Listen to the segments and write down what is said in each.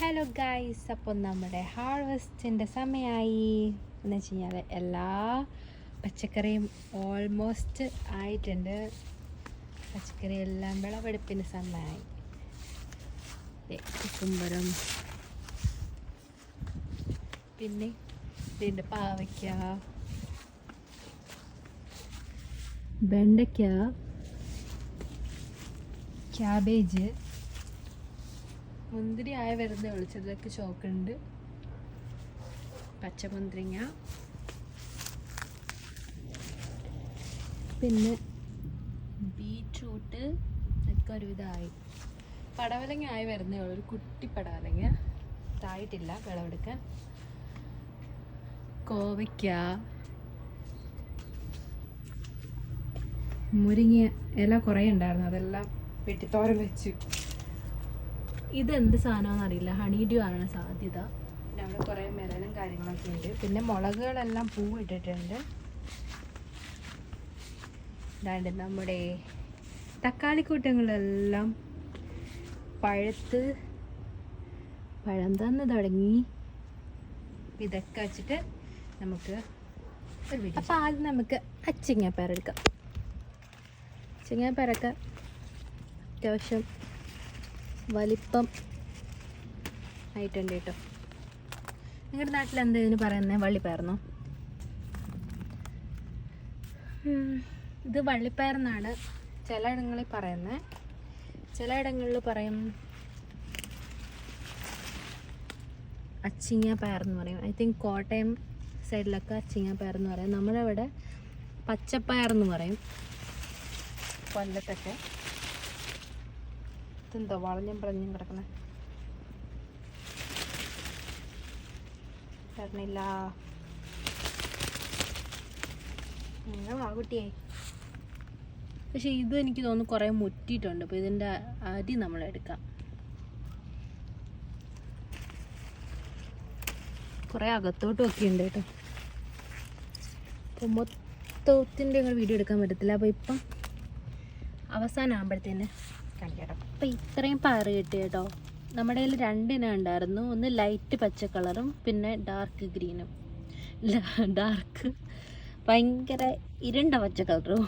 Hello guys അപ്പോൾ നമ്മുടെ ഹാർവസ്റ്റിന്റെ സമയമായി എന്ന് വെച്ച് കഴിഞ്ഞാൽ എല്ലാ പച്ചക്കറിയും ഓൾമോസ്റ്റ് ആയിട്ടുണ്ട്. പച്ചക്കറി എല്ലാം വിളവെടുപ്പിന് സമയമായി കുക്കുംബറും പിന്നെ ഇതിന്റെ പാവയ്ക്ക. വെണ്ടയ്ക്ക. ക്യാബേജ്. മുന്തിരി ആയ വരുന്ന ഒളിച്ചതൊക്കെ ചോക്കുണ്ട്. പച്ചമുന്തിരിങ്ങ പിന്നെ ബീറ്റ്റൂട്ട്. ഒക്കെ ഒരുവിധമായി പടവലങ്ങ ആയി വരുന്നേ ഉള്ളൂ. ഒരു കുട്ടി പടവലങ്ങ. ഇതായിട്ടില്ല വിളവെടുക്കാൻ. കോവയ്ക്ക. മുരിങ്ങ ഇല കുറേ ഉണ്ടായിരുന്നു. അതെല്ലാം വെട്ടിത്തോരൻ വെച്ചു. ഇതെന്ത് സാധനമാണെന്ന് അറിയില്ല. ഹണി ഡ്യൂ ആണ് സാധ്യത. പിന്നെ അവിടെ കുറേ മെലനും കാര്യങ്ങളൊക്കെ ഉണ്ട്. പിന്നെ മുളകുകളെല്ലാം പൂ ഇട്ടിട്ടുണ്ട് ഇതാണ്ട് നമ്മുടെ തക്കാളിക്കൂട്ടങ്ങളെല്ലാം പഴുത്ത് പഴം തന്ന് തുടങ്ങി. ഇതൊക്കെ വെച്ചിട്ട് നമുക്ക് ഒരു വീഡിയോ അപ്പോൾ ആദ്യം നമുക്ക് അച്ചിങ്ങാപ്പയർ എടുക്കാം. അച്ചിങ്ങാപ്പയറൊക്കെ അത്യാവശ്യം വലിപ്പം ആയിട്ടുണ്ട് കേട്ടോ. നിങ്ങളുടെ നാട്ടിൽ എന്താ ഇതിന് പറയുന്നത് വള്ളിപ്പയർന്നോ? ഇത് വള്ളിപ്പയർന്നാണ് ചിലയിടങ്ങളിൽ പറയുന്നത് ചിലയിടങ്ങളിൽ പറയും അച്ചിങ്ങ പയർന്ന് പറയും. ഐ തിങ്ക് കോട്ടയം സൈഡിലൊക്കെ അച്ചിങ്ങ പയർ എന്ന് പറയും. നമ്മുടെ ഇവിടെ പച്ചപ്പയർ എന്ന് പറയും. കൊല്ലത്തൊക്കെ. ഇതെന്തോ? വളഞ്ഞും പളഞ്ഞും കിടക്കണ. തരണില്ല കുട്ടിയെ പക്ഷെ ഇത് എനിക്ക് തോന്നുന്നു കുറേ മുറ്റിയിട്ടുണ്ട്. അപ്പോൾ ഇതിന്റെ അരി നമ്മൾ എടുക്കാം. കുറേ അകത്തോട്ടും ഒക്കെ ഉണ്ട് കേട്ടോ. അപ്പോൾ മൊത്തത്തിന്റെ വീഡിയോ എടുക്കാൻ പറ്റത്തില്ല. അപ്പോൾ ഇപ്പം അവസാനം ആകുമ്പോഴത്തേന് കാണിക്കാം ഇത്രയും പാറ കിട്ടി കേട്ടോ നമ്മുടെ കയ്യിൽ രണ്ടിനം ഉണ്ടായിരുന്നു. ഒന്ന് ലൈറ്റ് പച്ച കളറും പിന്നെ ഡാർക്ക് ഗ്രീനും ഡാർക്ക് ഭയങ്കര ഇരുണ്ട പച്ച കളറും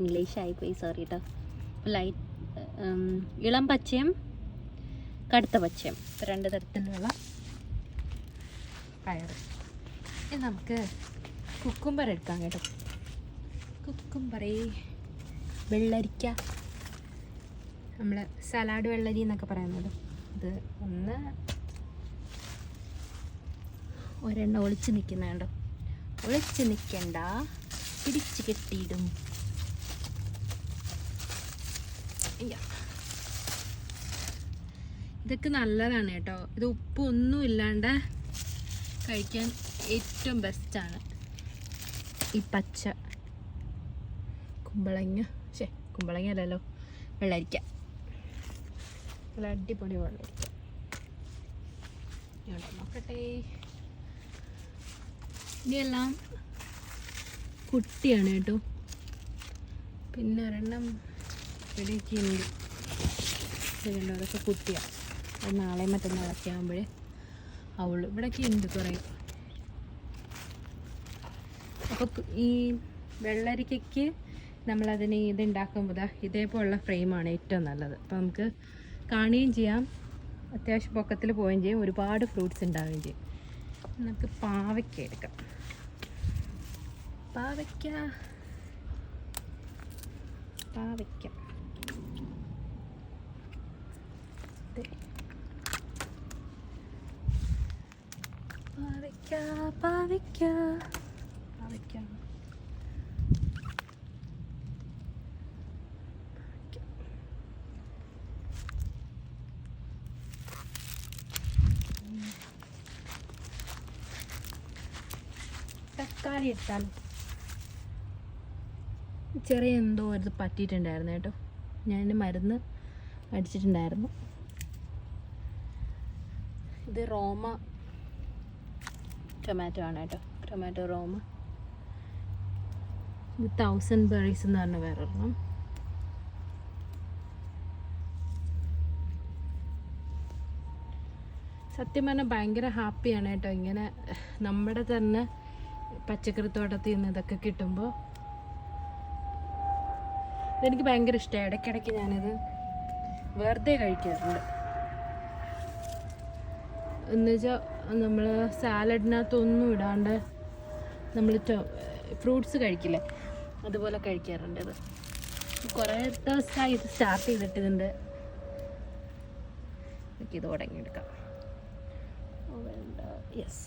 ഇംഗ്ലീഷ് ആയിപ്പോയി സോറി കേട്ടോ ലൈറ്റ് ഇളം പച്ചയും കടുത്ത പച്ചയും. രണ്ട് തരത്തിലുള്ള പയർ. ഇനി നമുക്ക് കുക്കുംബർ എടുക്കാം കേട്ടോ. കുക്കുംബറേ വെള്ളരിക്ക. നമ്മൾ സലാഡ് വെള്ളരി എന്നൊക്കെ പറയുന്നത്. ഇത് ഒന്ന് ഒരെണ്ണം ഒളിച്ച് നിൽക്കുന്നുണ്ടോ ഒളിച്ച് നിൽക്കണ്ട. പിടിച്ച് കെട്ടിയിടും. ഇതൊക്കെ നല്ലതാണ് കേട്ടോ. ഇത് ഉപ്പൊന്നും ഇല്ലാണ്ട് കഴിക്കാൻ ഏറ്റവും ബെസ്റ്റാണ് ഈ പച്ച കുമ്പളങ്ങ. ശേ കുമ്പളങ്ങ അല്ലല്ലോ വെള്ളരിക്ക. നല്ല അടിപൊളി വെള്ളം. നോക്കട്ടെ. ഇനിയെല്ലാം കുട്ടിയാണ് കേട്ടോ. പിന്നെ ഒരെണ്ണം ഇവിടേക്കുണ്ട് അതൊക്കെ കുട്ടിയാണ് അത് നാളെ മറ്റന്നാളൊക്കെ ആകുമ്പോഴേ അവൾ. ഇവിടെയൊക്കെ ഉണ്ട് കുറേ. അപ്പോൾ ഈ വെള്ളരിക്കയ്ക്ക് നമ്മളതിന് ഇത് ഉണ്ടാക്കുമ്പോൾ ദാ ഇതേപോലുള്ള ഫ്രെയിമാണ് ഏറ്റവും നല്ലത്. അപ്പോൾ നമുക്ക് കാണുകയും ചെയ്യാം. അത്യാവശ്യം പൊക്കത്തിൽ പോവുകയും ചെയ്യും. ഒരുപാട് ഫ്രൂട്ട്സ് ഉണ്ടാവുകയും ചെയ്യും. നമുക്ക് പാവയ്ക്ക എടുക്കാം. പാവയ്ക്ക. പാവയ്ക്ക. പാവയ്ക്ക പാവയ്ക്ക. പാവയ്ക്ക. തക്കാളി ഇട്ടാൽ ചെറിയ എന്തോ ഒരു പറ്റിയിട്ടുണ്ടായിരുന്നു കേട്ടോ. ഞാൻ മരുന്ന് അടിച്ചിട്ടുണ്ടായിരുന്നു. ഇത് റോമ ടൊമാറ്റോ ആണ് കേട്ടോ. Tomato roma. ഇത് തൗസൻഡ് ബെറീസ് എന്ന് പറഞ്ഞ വേറൊരെണ്ണം. സത്യം പറഞ്ഞാൽ ഭയങ്കര ഹാപ്പിയാണ് കേട്ടോ. ഇങ്ങനെ നമ്മുടെ തന്നെ പച്ചക്കറി തോട്ടത്തിൽ നിന്ന് ഇതൊക്കെ കിട്ടുമ്പോൾ എനിക്ക് ഭയങ്കര ഇഷ്ടമാണ് ഇടയ്ക്കിടയ്ക്ക് ഞാനിത് വെറുതെ കഴിക്കാറുണ്ട്. എന്നുവെച്ചാൽ നമ്മൾ സാലഡിനകത്തൊന്നും ഇടാണ്ട് നമ്മൾ ഫ്രൂട്ട്സ് കഴിക്കില്ലേ? അതുപോലെ കഴിക്കാറുണ്ട് ഇത്. കുറേ ദിവസമായി ഇത് സ്റ്റാർട്ട് ചെയ്തിട്ടുണ്ട് നമുക്ക് ഇത് തുടങ്ങിയെടുക്കാം. യെസ്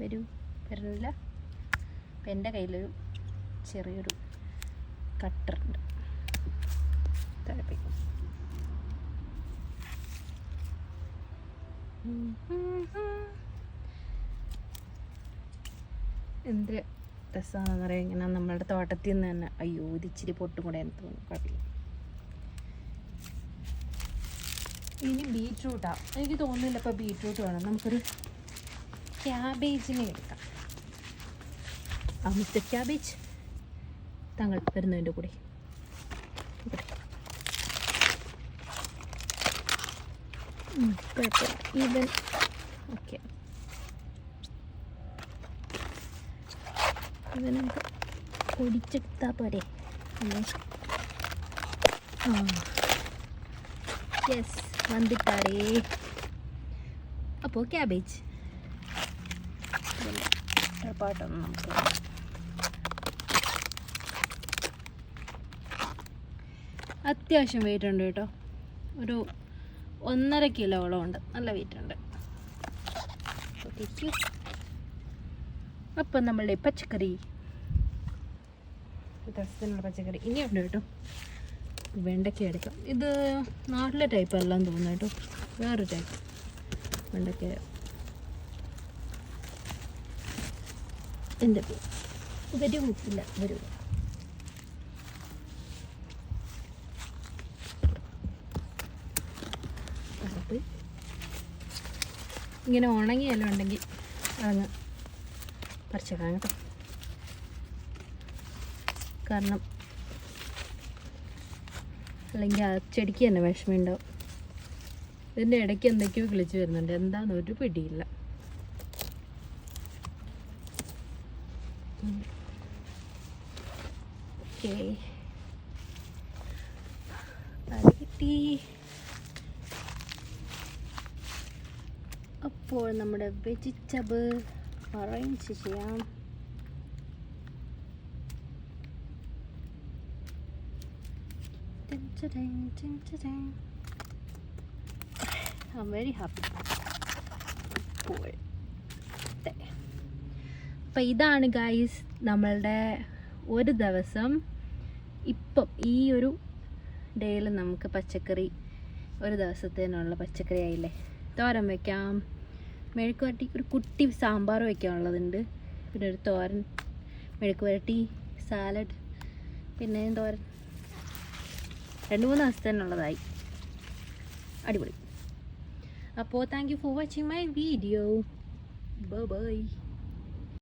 വരൂ. വരുന്നില്ല അപ്പം എന്റെ കയ്യിലൊരു ചെറിയൊരു കട്ടറുണ്ട് എന്ത് രസമാണെന്ന് പറയാം ഇങ്ങനെ നമ്മളുടെ തോട്ടത്തിൽ നിന്ന് തന്നെ. അയ്യോ ഇതിച്ചിരി പൊട്ടും കൂടെ എന്ന് തോന്നുന്നു. കുഴപ്പമില്ല. ഇനി ബീറ്റ്റൂട്ടാണ് എനിക്ക് തോന്നുന്നില്ല ഇപ്പോൾ ബീറ്റ്റൂട്ട് വേണം. നമുക്കൊരു ക്യാബേജിനെ എടുക്കാം ആ മിസ്റ്റർ ക്യാബേജ്. താങ്കൾ വരുന്നതിന്റെ കൂടെ. Even okay. ഇവൻ നമുക്ക് പൊടിച്ചെടുത്താൽ പോരെ യെസ് വന്നിട്ടാടേ അപ്പോൾ ക്യാബേജ്. പാട്ടൊന്നും നമുക്ക് അത്യാവശ്യം വെയിറ്റ് ഉണ്ട് കേട്ടോ. ഒരു ഒന്നര കിലോളം ഉണ്ട്. നല്ല വെയിറ്റ് ഉണ്ട്. അപ്പം നമ്മളുടെ പച്ചക്കറി. ദിവസത്തിനുള്ള പച്ചക്കറി. ഇനി ഉണ്ട് കേട്ടോ. വെണ്ടയ്ക്ക എടുക്കാം. ഇത് നാട്ടിലെ ടൈപ്പ് അല്ലാന്ന് തോന്നുന്നു കേട്ടോ. വേറൊരു ടൈപ്പ് വെണ്ടയ്ക്ക. എന്റെ പേര് ഇല്ല കൂട്ടില്ല അത് ഇങ്ങനെ ഉണങ്ങിയെല്ലാം ഉണ്ടെങ്കിൽ അതങ്ങ് പറിച്ചേക്കാം കേട്ടോ. കാരണം അല്ലെങ്കിൽ ആ ചെടിക്ക് തന്നെ വിഷമമുണ്ടാവും ഇതിന്റെ ഇടയ്ക്ക് എന്തൊക്കെയോ കിളിച്ച് വരുന്നുണ്ട്. എന്താണെന്ന് ഒരു പിടിയില്ല. ഓക്കേ. അത് കിട്ടി. അപ്പോൾ നമ്മുടെ വെജിറ്റബിൾ അറേഞ്ച് ചെയ്യാം. I'm very happy. അപ്പോൾ അപ്പം ഇതാണ് ഗൈസ് നമ്മളുടെ ഒരു ദിവസം. ഇപ്പം ഈ ഒരു ഡേയിൽ നമുക്ക് പച്ചക്കറി ഒരു ദിവസത്തേനുള്ള പച്ചക്കറി ആയില്ലേ? തോരൻ വയ്ക്കാം മെഴുക്ക് വരട്ടി ഒരു കുട്ടി സാമ്പാർ വയ്ക്കാനുള്ളതുണ്ട് പിന്നെ ഒരു തോരൻ മെഴുക്ക് വരട്ടി സാലഡ് പിന്നെ തോരൻ. രണ്ട് മൂന്ന് ദിവസത്തേനുള്ളതായി. അടിപൊളി. അപ്പോൾ thank you for watching my video bye